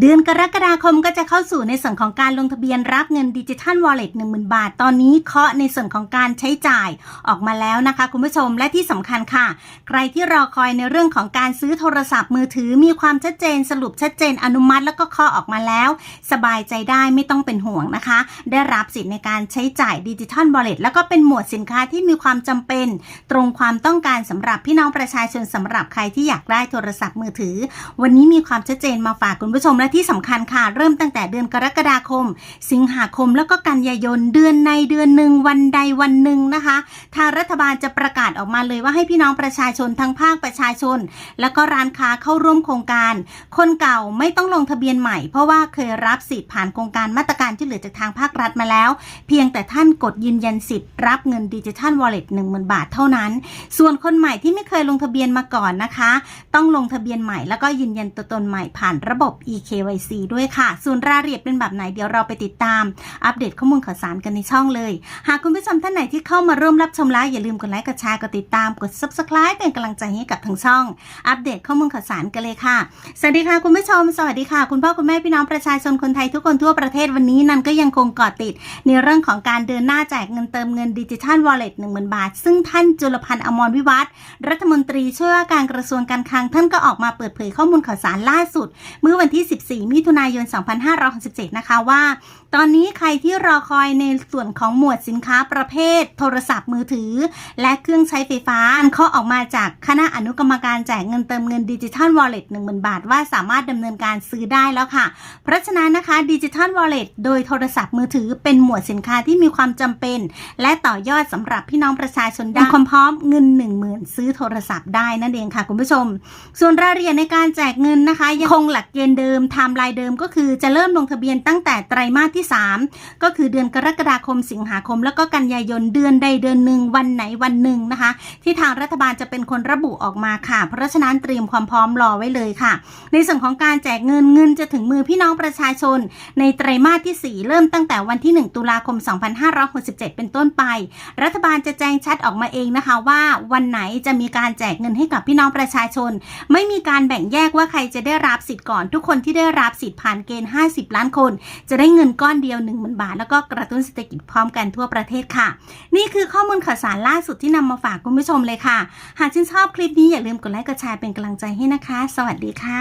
เดือนกรกฎาคมก็จะเข้าสู่ในส่วนของการลงทะเบียนรับเงินดิจิทัลวอลเล็ต10,000บาท ตอนนี้เคาะในส่วนของการใช้จ่ายออกมาแล้วนะคะ คุณผู้ชมและที่สำคัญค่ะ ใครที่รอคอยในเรื่องของการซื้อโทรศัพท์มือถือมีความชัดเจน สรุปชัดเจนอนุมัติแล้วก็เคาะออกมาแล้ว สบายใจได้ไม่ต้องเป็นห่วงนะคะ ได้รับสิทธิ์ในการใช้จ่ายดิจิทัลวอลเล็ตแล้วก็เป็นหมวดสินค้าที่มีความจำเป็น ตรงความต้องการสำหรับพี่น้องประชาชนสำหรับใครที่อยากได้โทรศัพท์มือถือ วันนี้มีความชัดเจนมาฝากคุณผู้ชมและที่สำคัญค่ะ เริ่มตั้งแต่เดือนกรกฎาคม สิงหาคมแล้วก็กันยายนเดือนในเดือนหนึ่งวันใดวันหนึ่งนะคะ ทางรัฐบาลจะประกาศออกมาเลยว่าให้พี่น้องประชาชนทั้งภาคประชาชน แล้วก็ร้านค้าเข้าร่วมโครงการ คนเก่าไม่ต้องลงทะเบียนใหม่ เพราะว่าเคยรับสิทธิ์ผ่านโครงการมาตรการที่เหลือจากทางภาครัฐมาแล้ว เพียงแต่ท่านกดยืนยันสิทธิ์รับเงินดิจิทัลวอลเล็ตหนึ่งหมื่นบาทเท่านั้น ส่วนคนใหม่ที่ไม่เคยลงทะเบียนมาก่อนนะคะ ต้องลงทะเบียนใหม่แล้วก็ยืนยันตัวตนใหม่ผ่านระบบ e KYC ด้วยค่ะ ส่วนรายละเอียดเป็นแบบไหนเดี๋ยวเราไปติดตาม อัปเดตข้อมูลข่าวสารกันในช่องเลย หากคุณผู้ชมท่านไหนที่เข้ามาร่วมรับชมแล้วอย่าลืมกดไลค์กดแชร์กดติดตามกด subscribe เป็นกำลังใจให้กับทางช่อง อัปเดตข้อมูลข่าวสารกันเลยค่ะ สวัสดีค่ะคุณผู้ชม สวัสดีค่ะ คุณพ่อคุณแม่พี่น้องประชาชนคนไทยทุกคนทั่วประเทศวันนี้นันก็ยังคงเกาะติด ในเรื่องของการเดินหน้าแจกเงินเติมเงินดิจิทัลวอลเล็ตหนึ่งหมื่นบาท ซึ่งท่านจุลพันธ์อมรวิวัฒรัฐมนตรีช่วยว่าการกระทรวงการคลังท่านก็ออกมาเปิดเผยข้อมูลข่าวสารล่าสุด เมื่อวันที่14 มิถุนายน 2567 นะคะว่า ตอนนี้ใครที่รอคอยในส่วนของหมวดสินค้าประเภท โทรศัพท์มือถือ และเครื่องใช้ไฟฟ้าอันเคาออกมาจากคณะอนุกรรมการแจกเงินเติมเงินดิจิทัลวอลเล็ต10,000 บาท ว่าสามารถดำเนินการซื้อได้แล้วค่ะ เพราะฉะนั้นนะคะดิจิทัลวอลเล็ตโดยโทรศัพท์มือถือเป็นหมวดสินค้าที่มีความจำเป็น และต่อยอดสำหรับพี่น้องประชาชนได้ความพร้อมเงิน 10,000 ซื้อโทรศัพท์ได้นั่นเองค่ะคุณผู้ชม ส่วนรายละเอียดในการแจกเงินนะคะยังคงหลักเกณฑ์เดิมไทม์ไลน์เดิมก็คือจะเริ่มลงทะเบียนตั้งแต่ไตรมาสที่ 3 ก็คือเดือนกรกฎาคมสิงหาคม แล้วก็กันยายนเดือนใดเดือนหนึ่งวันไหนวันหนึ่งนะคะ ที่ทางรัฐบาลจะเป็นคนระบุออกมาค่ะ เพราะฉะนั้นเตรียมความพร้อมรอไว้เลยค่ะ ในส่วนของการแจกเงินเงินจะถึงมือพี่น้องประชาชน ในไตรมาสที่ 4 เริ่มตั้งแต่วันที่ 1 ตุลาคม 2567 เป็นต้นไป รัฐบาลจะแจ้งชัดออกมาเองนะคะว่าวันไหนจะมีการแจกเงินให้กับพี่น้องประชาชน ไม่มีการแบ่งแยกว่าใครจะได้รับสิทธิ์ก่อนทุกคนที่ได้รับสิทธิ์ผ่านเกณฑ์ 50 ล้านคน จะได้เงินก้อนเดียว1 0,000บาท แล้วก็กระตุ้นเศรษฐกิจพร้อมกันทั่วประเทศค่ะ นี่คือข้อมูลข่าวสารล่าสุดที่นำมาฝากคุณผู้ชมเลยค่ะ หากชื่นชอบคลิปนี้อย่าลืมกดไลค์กดแชร์เป็นกำลังใจให้นะคะ สวัสดีค่ะ